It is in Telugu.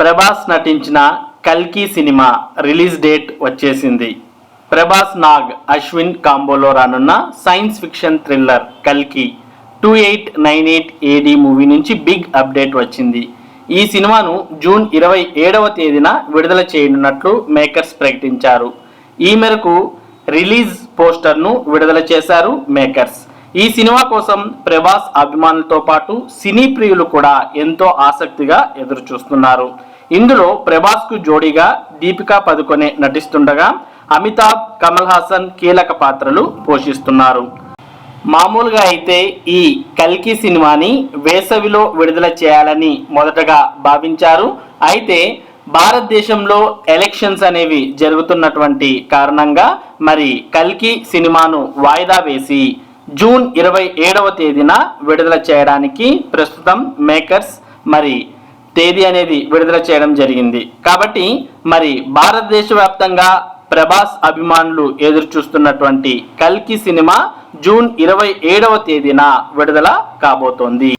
ప్రభాస్ నటించిన కల్కి సినిమా రిలీజ్ డేట్ వచ్చేసింది. ప్రభాస్ నాగ్ అశ్విన్ కాంబోలో రానున్న సైన్స్ ఫిక్షన్ థ్రిల్లర్ కల్కి two eight nine eight AD movie నుంచి బిగ్ అప్డేట్ వచ్చింది. ఈ సినిమాను జూన్ ఇరవై ఏడవ తేదీన విడుదల చేయనున్నట్లు మేకర్స్ ప్రకటించారు. ఈ మేరకు రిలీజ్ పోస్టర్ను విడుదల చేశారు మేకర్స్. ఈ సినిమా కోసం ప్రభాస్ అభిమానులతో పాటు సినీ ప్రియులు కూడా ఎంతో ఆసక్తిగా ఎదురు చూస్తున్నారు ఇందులో ప్రభాస్కు జోడీగా దీపికా పదుకొనే నటిస్తుండగా అమితాబ్ కమల్ హాసన్ కీలక పాత్రలు పోషిస్తున్నారు. మామూలుగా అయితే ఈ కల్కి సినిమాని వేసవిలో విడుదల చేయాలని మొదటగా భావించారు. అయితే భారతదేశంలో ఎలక్షన్స్ అనేవి జరుగుతున్నటువంటి కారణంగా మరి కల్కి సినిమాను వాయిదా వేసి జూన్ ఇరవై ఏడవ తేదీన విడుదల చేయడానికి ప్రస్తుతం మేకర్స్ మరి తేదీ అనేది విడుదల చేయడం జరిగింది. కాబట్టి మరి భారతదేశ వ్యాప్తంగా ప్రభాస్ అభిమానులు ఎదురు చూస్తున్నటువంటి కల్కి సినిమా జూన్ ఇరవై ఏడవ తేదీన విడుదల కాబోతోంది.